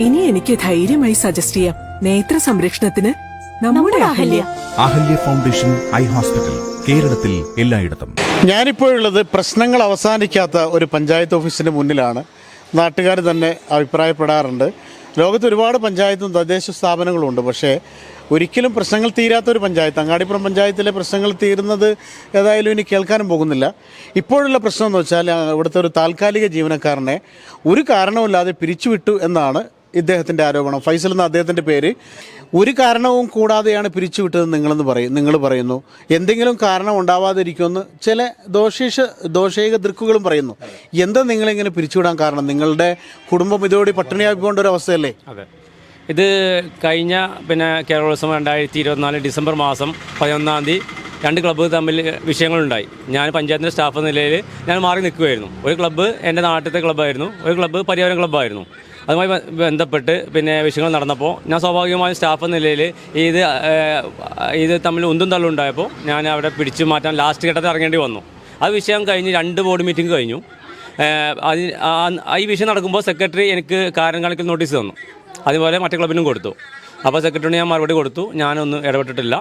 ഇനി എനിക്ക് ധൈര്യമായി സജസ്റ്റ് ചെയ്യാം. നേത്ര സംരക്ഷണത്തിന് നമ്മുടെ Ahalya. Ahalya. Foundation eye hospital കേരളത്തിൽ എല്ലായിടത്തും. ഞാനിപ്പോഴുള്ളത് പ്രശ്നങ്ങൾ അവസാനിക്കാത്ത ഒരു പഞ്ചായത്ത് ഓഫീസിന്റെ മുന്നിലാണ്. നാട്ടുകാർ തന്നെ അഭിപ്രായപ്പെടാറുണ്ട്. ലോകത്ത് ഒരുപാട് പഞ്ചായത്തും തദ്ദേശ സ്ഥാപനങ്ങളുണ്ട് പക്ഷേ ഒരിക്കലും പ്രശ്നങ്ങൾ തീരാത്ത ഒരു പഞ്ചായത്ത് അങ്ങാടിപ്പുറം പഞ്ചായത്തിലെ പ്രശ്നങ്ങൾ തീരുന്നത് ഏതായാലും ഇനി കേൾക്കാനും പോകുന്നില്ല. ഇപ്പോഴുള്ള പ്രശ്നം എന്ന് വെച്ചാൽ ഇവിടുത്തെ ഒരു താൽക്കാലിക ജീവനക്കാരനെ ഒരു കാരണവുമില്ലാതെ പിരിച്ചുവിട്ടു എന്നാണ് ഇദ്ദേഹത്തിന്റെ ആരോപണം. ഫൈസൽ എന്ന അദ്ദേഹത്തിന്റെ പേര്. ഒരു കാരണവും കൂടാതെയാണ് പിരിച്ചുവിട്ടത് നിങ്ങളെന്ന് പറയും നിങ്ങൾ പറയുന്നു. എന്തെങ്കിലും കാരണം ഉണ്ടാവാതിരിക്കുമെന്ന് ചില ദോഷേഷ ദോഷേക ദൃക്കുകളും പറയുന്നു. എന്താ നിങ്ങളിങ്ങനെ പിരിച്ചുവിടാൻ കാരണം? നിങ്ങളുടെ കുടുംബം ഇതോടെ പട്ടിണിയായി പോകേണ്ട ഒരു അവസ്ഥയല്ലേ? അതെ. ഇത് കഴിഞ്ഞ പിന്നെ കേരളോത്സവം രണ്ടായിരത്തി ഇരുപത്തിനാല് ഡിസംബർ മാസം പതിനൊന്നാം തീയതി രണ്ട് ക്ലബ്ബ് തമ്മിൽ വിഷയങ്ങളുണ്ടായി. ഞാൻ പഞ്ചായത്തിന്റെ സ്റ്റാഫ് എന്ന നിലയിൽ ഞാൻ മാറി നിൽക്കുമായിരുന്നു ഒരു ക്ലബ്ബ് എന്റെ നാട്ടിലത്തെ ക്ലബ്ബായിരുന്നു ഒരു ക്ലബ്ബ് പര്യാവരണ ക്ലബ്ബായിരുന്നു അതുമായി ബന്ധപ്പെട്ട് പിന്നെ വിഷയങ്ങൾ നടന്നപ്പോൾ ഞാൻ സ്വാഭാവികമായും സ്റ്റാഫ് എന്ന നിലയിൽ ഇത് ഇത് തമ്മിൽ ഉന്തും തള്ളും ഉണ്ടായപ്പോൾ ഞാൻ അവിടെ പിടിച്ചു മാറ്റാൻ ലാസ്റ്റ് ഘട്ടത്തിൽ ഇറങ്ങേണ്ടി വന്നു. ആ വിഷയം കഴിഞ്ഞ് രണ്ട് ബോർഡ് മീറ്റിംഗ് കഴിഞ്ഞു. അതിന് ഈ വിഷയം നടക്കുമ്പോൾ സെക്രട്ടറി എനിക്ക് കാരണം കാണിക്കൽ നോട്ടീസ് തന്നു. അതുപോലെ മറ്റു ക്ലബിനും കൊടുത്തു. അപ്പോൾ സെക്രട്ടറിന് ഞാൻ മറുപടി കൊടുത്തു. ഞാനൊന്നും ഇടപെട്ടിട്ടില്ല.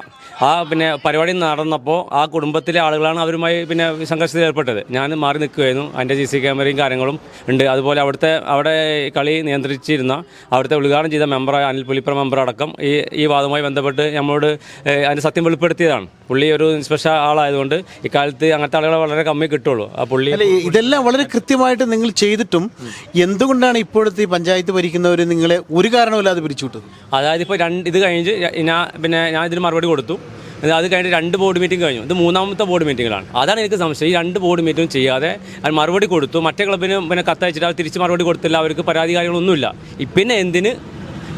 ആ പിന്നെ പരിപാടി നടന്നപ്പോൾ ആ കുടുംബത്തിലെ ആളുകളാണ് അവരുമായി പിന്നെ സംഘർഷത്തിൽ ഏർപ്പെട്ടത്. ഞാൻ മാറി നിൽക്കുകയായിരുന്നു. അതിന്റെ ജി സി ക്യാമറയും കാര്യങ്ങളും ഉണ്ട്. അതുപോലെ അവിടുത്തെ അവിടെ കളി നിയന്ത്രിച്ചിരുന്ന അവിടുത്തെ ഉദ്ഘാടനം ചെയ്ത മെമ്പറായ അനിൽ പുലിപ്ര മെമ്പർ അടക്കം ഈ ഈ വാദവുമായി ബന്ധപ്പെട്ട് നമ്മളോട് അതിന്റെ സത്യം വെളിപ്പെടുത്തിയതാണ്. പുള്ളി ഒരു സ്പെഷ്യൽ ആളായതുകൊണ്ട് ഇക്കാലത്ത് അങ്ങനത്തെ ആളുകളെ വളരെ കമ്മി കിട്ടുള്ളൂ. ആ പുള്ളി ഇതെല്ലാം വളരെ കൃത്യമായിട്ട് നിങ്ങൾ ചെയ്തിട്ടും എന്തുകൊണ്ടാണ് ഇപ്പോഴത്തെ ഈ പഞ്ചായത്ത് ഭരിക്കുന്നവർ നിങ്ങളെ ഒരു കാരണവുമില്ലാതെ പിരിച്ചുവിട്ടത്? അതായത് ഇപ്പോൾ രണ്ട് ഇത് കഴിഞ്ഞ് ഞാൻ പിന്നെ ഞാൻ ഇതിന് മറുപടി കൊടുത്തു. അത് കഴിഞ്ഞ് രണ്ട് ബോർഡ് മീറ്റിംഗ് കഴിഞ്ഞു. ഇത് മൂന്നാമത്തെ ബോർഡ് മീറ്റിംഗിലാണ് അതാണ് എനിക്ക് സംശയം. ഈ രണ്ട് ബോർഡ് മീറ്റിംഗ് ചെയ്യാതെ അത് മറുപടി കൊടുത്തു. മറ്റേ ക്ലബിന് പിന്നെ കത്തയച്ചിട്ട് അവർ തിരിച്ച് മറുപടി കൊടുത്തില്ല. അവർക്ക് പരാതി കാര്യങ്ങളൊന്നുമില്ല. പിന്നെ എന്തിന്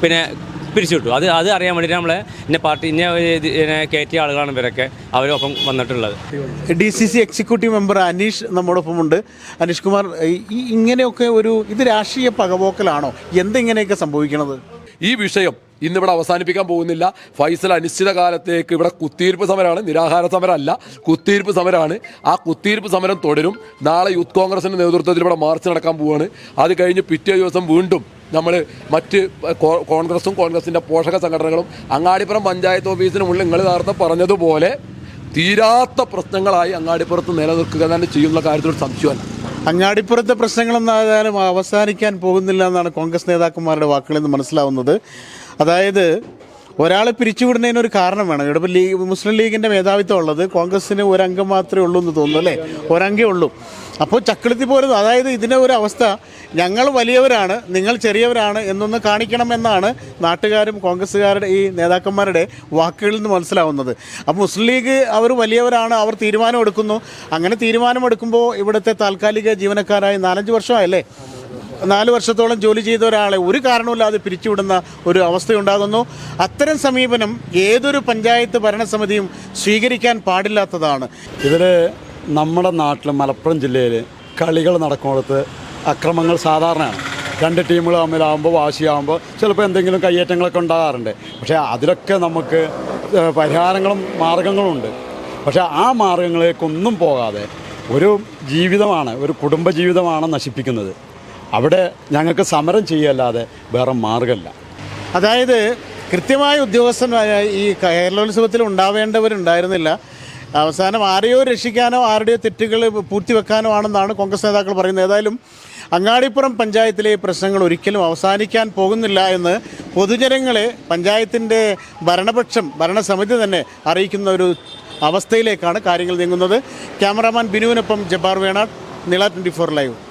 പിന്നെ പിരിച്ചുവിട്ടു? അത് അത് അറിയാൻ വേണ്ടിയിട്ട് നമ്മളെ ഇന്ന പാർട്ടി ഇന്നെ കയറ്റിയ ആളുകളാണ് ഇവരൊക്കെ അവരൊപ്പം വന്നിട്ടുള്ളത്. D C C executive member Aneesh നമ്മോടൊപ്പമുണ്ട്. Aneesh Kumar ഈ ഇങ്ങനെയൊക്കെ ഒരു ഇത് രാഷ്ട്രീയ പകപോക്കലാണോ എന്തെങ്ങനെയൊക്കെ സംഭവിക്കണത്? ഈ വിഷയം ഇന്നിവിടെ അവസാനിപ്പിക്കാൻ പോകുന്നില്ല. ഫൈസൽ അനിശ്ചിത കാലത്തേക്ക് ഇവിടെ കുത്തിയിരിപ്പ് സമരമാണ്. നിരാഹാര സമരമല്ല കുത്തിയിരിപ്പ് സമരമാണ്. ആ കുത്തിയിരിപ്പ് സമരം തുടരും. നാളെ യൂത്ത് കോൺഗ്രസിന്റെ നേതൃത്വത്തിൽ ഇവിടെ മാർച്ച് നടക്കാൻ പോവുകയാണ് അത് കഴിഞ്ഞ് പിറ്റേ ദിവസം വീണ്ടും നമ്മൾ മറ്റ് കോൺഗ്രസും കോൺഗ്രസിന്റെ പോഷക സംഘടനകളും അങ്ങാടിപ്പുറം പഞ്ചായത്ത് ഓഫീസിന് മുന്നിൽ നിങ്ങൾ നേരത്തെ പറഞ്ഞതുപോലെ തീരാത്ത പ്രശ്നങ്ങളായി അങ്ങാടിപ്പുറത്ത് നിലനിൽക്കുക തന്നെ ചെയ്യുന്ന കാര്യത്തിൽ സംശയമല്ല അങ്ങാടിപ്പുറത്തെ പ്രശ്നങ്ങളൊന്നും ആയാലും അവസാനിക്കാൻ പോകുന്നില്ല എന്നാണ് കോൺഗ്രസ് നേതാക്കന്മാരുടെ വാക്കുകളിൽ നിന്ന് മനസ്സിലാവുന്നത്. അതായത് ഒരാളെ പിരിച്ചുവിടുന്നതിന് ഒരു കാരണം വേണം. ഇവിടെ ഇപ്പോൾ ലീഗ് മുസ്ലിം ലീഗിന്റെ മേധാവിത്വം ഉള്ളത് കോൺഗ്രസ്സിന് ഒരംഗം മാത്രമേ ഉള്ളൂ എന്ന് തോന്നുന്നു അല്ലേ? ഒരംഗേ ഉള്ളൂ. അപ്പോൾ ചക്കളത്തി പോരുന്നു. അതായത് ഇതിന്റെ ഒരു അവസ്ഥ ഞങ്ങൾ വലിയവരാണ് നിങ്ങൾ ചെറിയവരാണ് എന്നൊന്ന് കാണിക്കണമെന്നാണ് നാട്ടുകാരും കോൺഗ്രസ്സുകാരുടെ ഈ നേതാക്കന്മാരുടെ വാക്കുകളിൽ നിന്ന് മനസ്സിലാവുന്നത്. അപ്പോൾ മുസ്ലിം ലീഗ് അവർ വലിയവരാണ് അവർ തീരുമാനമെടുക്കുന്നു അങ്ങനെ തീരുമാനമെടുക്കുമ്പോൾ ഇവിടുത്തെ താൽക്കാലിക ജീവനക്കാരായി നാലഞ്ച് വർഷമായല്ലേ? നാല് വർഷത്തോളം ജോലി ചെയ്ത ഒരാളെ ഒരു കാരണവുമില്ലാതെ പിരിച്ചുവിടുന്ന ഒരു അവസ്ഥയുണ്ടാകുന്നു. അത്തരം സമീപനം ഏതൊരു പഞ്ചായത്ത് ഭരണസമിതിയും സ്വീകരിക്കാൻ പാടില്ലാത്തതാണ്. ഇതിൽ നമ്മുടെ നാട്ടിൽ മലപ്പുറം ജില്ലയിൽ കളികൾ നടക്കുന്നിടത്ത് അക്രമങ്ങൾ സാധാരണയാണ്. രണ്ട് ടീമുകൾ തമ്മിലാകുമ്പോൾ വാശിയാകുമ്പോൾ ചിലപ്പോൾ എന്തെങ്കിലും കയ്യേറ്റങ്ങളൊക്കെ ഉണ്ടാകാറുണ്ട്. പക്ഷേ അതിലൊക്കെ നമുക്ക് പരിഹാരങ്ങളും മാർഗങ്ങളും ഉണ്ട്. പക്ഷേ ആ മാർഗങ്ങളിലേക്കൊന്നും പോകാതെ ഒരു ജീവിതമാണ് ഒരു കുടുംബജീവിതമാണ് നശിപ്പിക്കുന്നത്. അവിടെ ഞങ്ങൾക്ക് സമരം ചെയ്യല്ലാതെ വേറെ മാർഗമില്ല അതായത് കൃത്യമായ ഉദ്യോഗസ്ഥനായ ഈ കേരളോത്സവത്തിൽ ഉണ്ടാവേണ്ടവരുണ്ടായിരുന്നില്ല. അവസാനം ആരെയോ രക്ഷിക്കാനോ ആരുടെയോ തെറ്റുകൾ പൂർത്തിവെക്കാനോ ആണെന്നാണ് കോൺഗ്രസ് നേതാക്കൾ പറയുന്നത്. ഏതായാലും അങ്ങാടിപ്പുറം പഞ്ചായത്തിലെ പ്രശ്നങ്ങൾ ഒരിക്കലും അവസാനിക്കാൻ പോകുന്നില്ല എന്ന് പൊതുജനങ്ങളെ പഞ്ചായത്തിന്റെ ഭരണപക്ഷം ഭരണസമിതി തന്നെ അറിയിക്കുന്ന ഒരു അവസ്ഥയിലേക്കാണ് കാര്യങ്ങൾ നീങ്ങുന്നത്. Cameraman ബിനുവിനൊപ്പം Jabbar Venad Nila twenty four live.